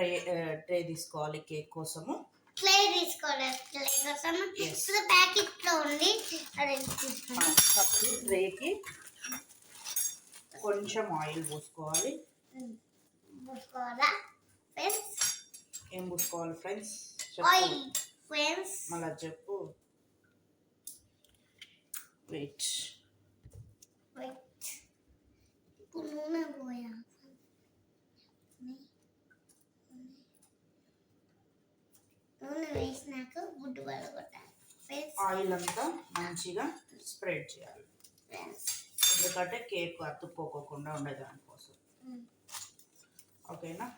Tray tray తీసుకోవాలి cake కోసము. Clay తీసుకోవాలి క్లే కోసం Yes. ఇప్పుడు ప్యాకెట్లో ఉంది. అది తీసుకోండి. మనం ఫస్ట్ ట్రేకి కొంచెం ఆయిల్ పోసుకోవాలి. పూసుకోవాలా ఫ్రెండ్స్? ఏం పోసుకోవాలి ఫ్రెండ్స్? Oil friends. మళ్ళా చెప్పు. వెయిట్ వెయిట్ ఇప్పుడు నూనె పోయా నూనె వేసినాక గుడ్డు పడగొట్టాలి ఆయిల్ అంతా మంచిగా స్ప్రెడ్ చేయాలి. ఎందుకంటే కేక్ అతుక్కోకుండా ఉండే దానికోసం. ఓకేనా?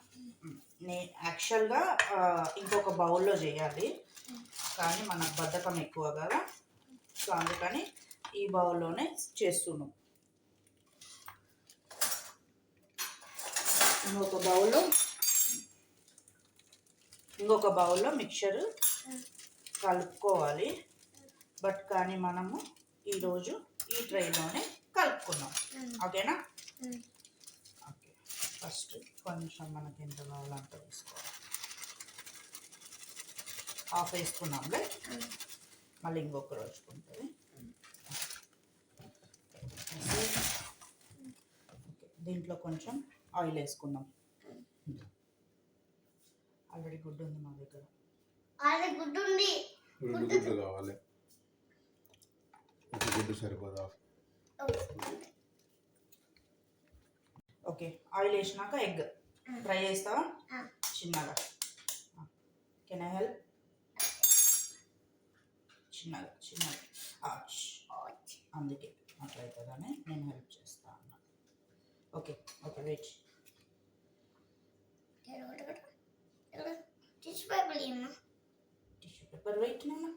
మ్. నే యాక్చువల్గా ఇంకొక బౌల్లో చేయాలి. కానీ మనకు బద్ధకం ఎక్కువ కదా. సో అందుకని ఈ బౌల్లోనే చేస్తున్నాం. ఇంకొక బౌల్లో ఇంకొక బౌల్లో మిక్చర్ కలుపుకోవాలి. బట్ కానీ మనము ఈరోజు ఈ ట్రైలోనే కలుపుకున్నాం. ఓకేనా? ఓకే. ఫస్ట్ కొంచెం మనకి ఎంత కావాలో అంత వేసుకోవాలి హాఫ్ వేసుకున్నాంలే? మళ్ళీ ఇంకొక రోజు ఉంటుంది ఓకే. దీంట్లో కొంచెం ఆయిల్ వేసుకుందాం. ఆల్రెడీ గుడ్డు ఉంది మా దగ్గర. అది గుడ్డు ఉంది. రెండు గుడ్లు కావాలి. ఒక గుడ్డు సరిపోదా? ఓకే ఆయిల్ వేసినాక ఎగ్. ఫ్రై చేస్తావా. చిన్నగా. కెన్ ఐ హెల్ప్ చిన్నగా చిన్నగా. అందుకే అట్లయితుందని నేను హెల్ప్ చేస్తా అన్న. ఓకే ఓకే వెయిట్ ఏమో టిష్యూ పేపర్ నాన్న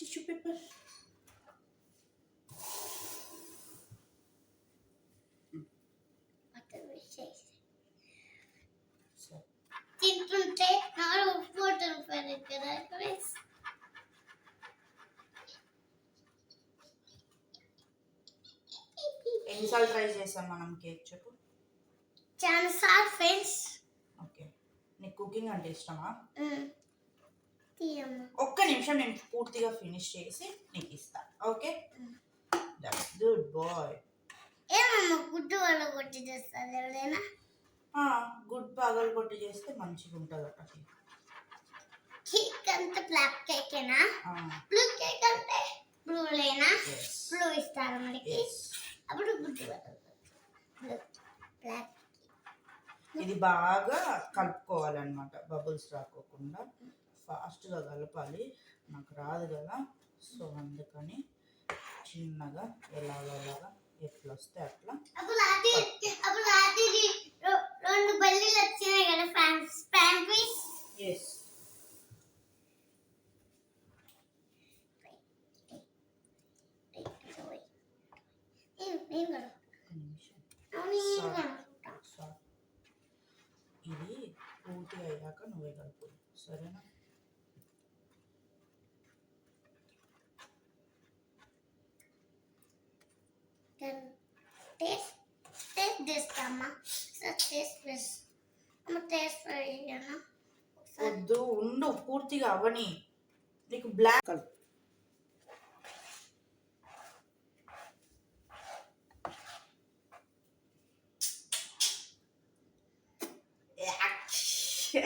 టిష్యూ పేపర్ తింటుంటే ఫోటో రూపాయలు కదా ఫ్రెండ్స్ ఎన్నిసార్లు ట్రై చేసాం మనం కేక్ చెప్పు? చాలా సార్ ఫ్రెండ్స్ ఓకే. నీకు కుకింగ్ అంటే ఇష్టమా? ఒక్క నిమిషం నేను పూర్తిగా ఫినిష్ చేసి నీకు ఇస్తా. ఓకే? గుడ్ బాయ్ ఏమమ్మా గుడ్డు వాళ్ళ కొట్టి చేస్తారు ఎవరైనా? గుడ్ పగలు కొట్టి చేస్తే మంచిగా ఉంటుంది అట కేక్ అంటే బ్లాక్ కేకేనా ఆ, బ్లూ కేక్ అంటే బ్లూలేనా yes, బ్లూ ఇస్తారు మనకి. అప్పుడు గుడ్డు బ్లూ బ్లాక్ ఇది బాగా కలుపుకోవాలన్నమాట బబుల్స్ రాకోకుండా. ఫాస్ట్గా కలపాలి. నాకు రాదు కదా. సో అందుకని చిన్నగా ఎలాగలాగా ఎట్లా వస్తే అట్లా. రెండు బల్లీలు వచ్చినాయి కదా ఎస్ ఇది పూర్తి అయ్యాక నువ్వే కలుపు సరేనా టేస్ట్ టేస్ట్ చేస్తామా సార్ టేస్ట్ అమ్మ టేస్ట్ వద్దు ఉండు పూర్తిగా అవని. నీకు బ్లాక్ కలుపు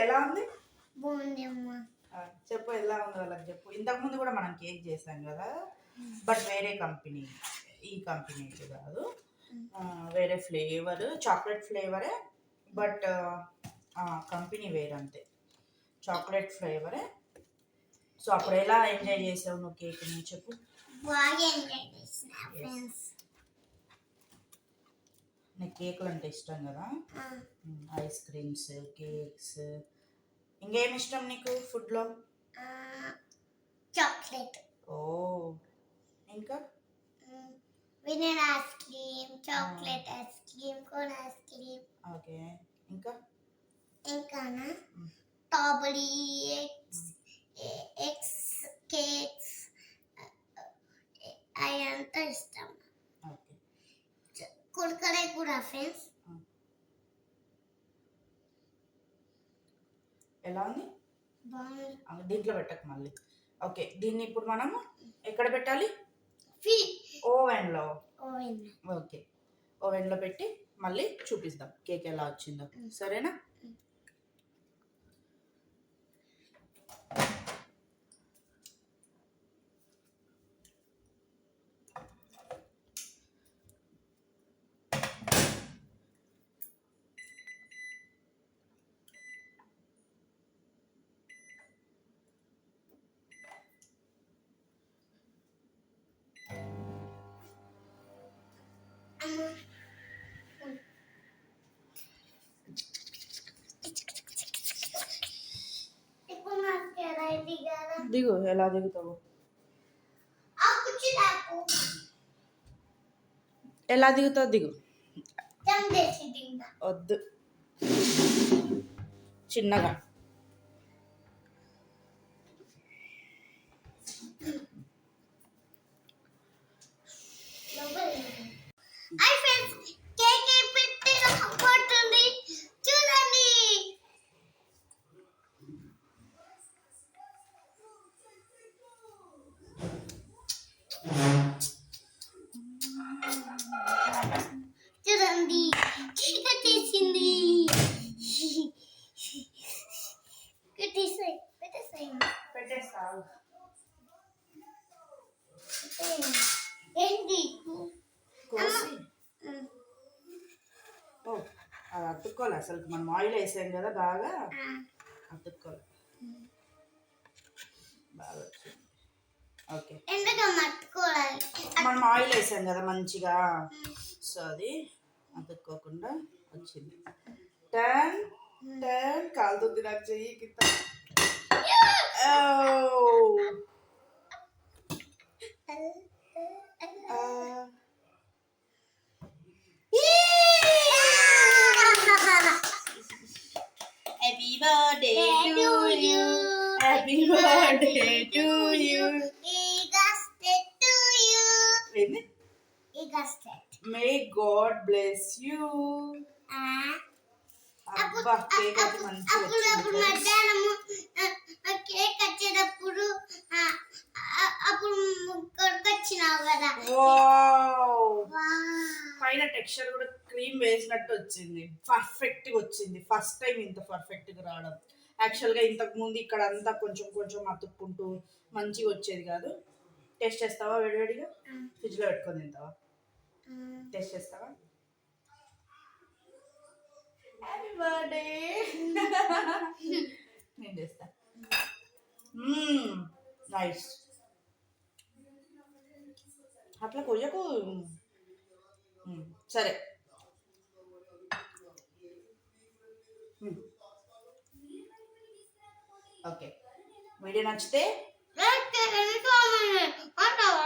ఎలా ఉంది? బాగుంది అమ్మ. చెప్పు ఎలా ఉంది వాళ్ళకి చెప్పు. ఇంతకు ముందు కూడా మనం కేక్ చేసాం కదా. బట్ వేరే కంపెనీ ఈ కంపెనీ కాదు. వేరే ఫ్లేవర్ చాక్లెట్ ఫ్లేవరే బట్ కంపెనీ వేరంతే. చాక్లెట్ ఫ్లేవరే. సో అప్పుడు ఎలా ఎంజాయ్ చేసావు నువ్వు కేక్ని చెప్పు. బాగా ఎంజాయ్ చేసిన ఫ్రెండ్స్. నీకు కేకులు అంటే ఇష్టం కదా? Ice creams cakes. ఇంకేం ఇష్టం నీకు ఫుడ్లో? చాక్లెట్. ఓ ఇంకా? Vanilla ice cream chocolate ice cream cone ice cream okay. ఇంకా? ఇంకానా. స్ట్రాబెరీ ఎగ్స్ ఎగ్స్ కేక్స్ అదంతా ఇష్టం. ఓకే. కురకరే కూడా ఫ్రెండ్స్. ఎలా ఉంది? బాగుంది. దీంట్లో పెట్టకు మళ్ళీ. ఓకే దీన్ని ఇప్పుడు మనము ఎక్కడ పెట్టాలి? ఓవెన్లో. Oven okay. ఓవెన్లో పెట్టి మళ్ళీ చూపిస్తాం కేక్ ఎలా వచ్చిందో. సరేనా? దిగు ఎలా దిగుతావు ఆ కుర్చీ నాకు ఎలా దిగుతావు దిగు జంప్ చేసి దిగుతా వద్దు చిన్నగా పెట్టేసాయి పెట్టేసాయి పెట్టేస్తావు ఏంటి కోసి. ఓ అది అతుక్కోవాలి అసలు మనం ఆయిల్ వేసాం కదా బాగా. అతుక్కోవాలి బాగా వచ్చింది. ఓకే. మనం ఆయిల్ వేసాం కదా మంచిగా. సో అది అతుక్కోకుండా వచ్చింది. టర్న్ టర్న్ కాలుతుంది నాకు చెయ్యి కింద. Oh. Uh. Yeah! Happy birthday Happy to you. Happy birthday to you. May God bless you. Uh. అబ్బా కేక్ అయితే మంచిగా కేక్ వచ్చేటప్పుడు అప్పుడు కొడుకొచ్చినావు కదా. పైన టెక్స్చర్ కూడా క్రీమ్ వేసినట్టు వచ్చింది. పర్ఫెక్ట్గా వచ్చింది. ఫస్ట్ టైం ఇంత పర్ఫెక్ట్గా రావడం. యాక్చువల్గా ఇంతకు ముందు ఇక్కడ అంతా కొంచెం కొంచెం అతుక్కుంటూ మంచిగా వచ్చేది కాదు. టేస్ట్ చేస్తావా వేడివేడిగా ఫ్రిడ్జ్లో పెట్టుకొని తింటావా. టేస్ట్ చేస్తావా? Happy birthday. Hmm, nice. Apa lagi ya kok? Hmm, sare. Hmm. Oke. Okay. Mau dia nanti? Nanti, nanti kau mau. Kau tahu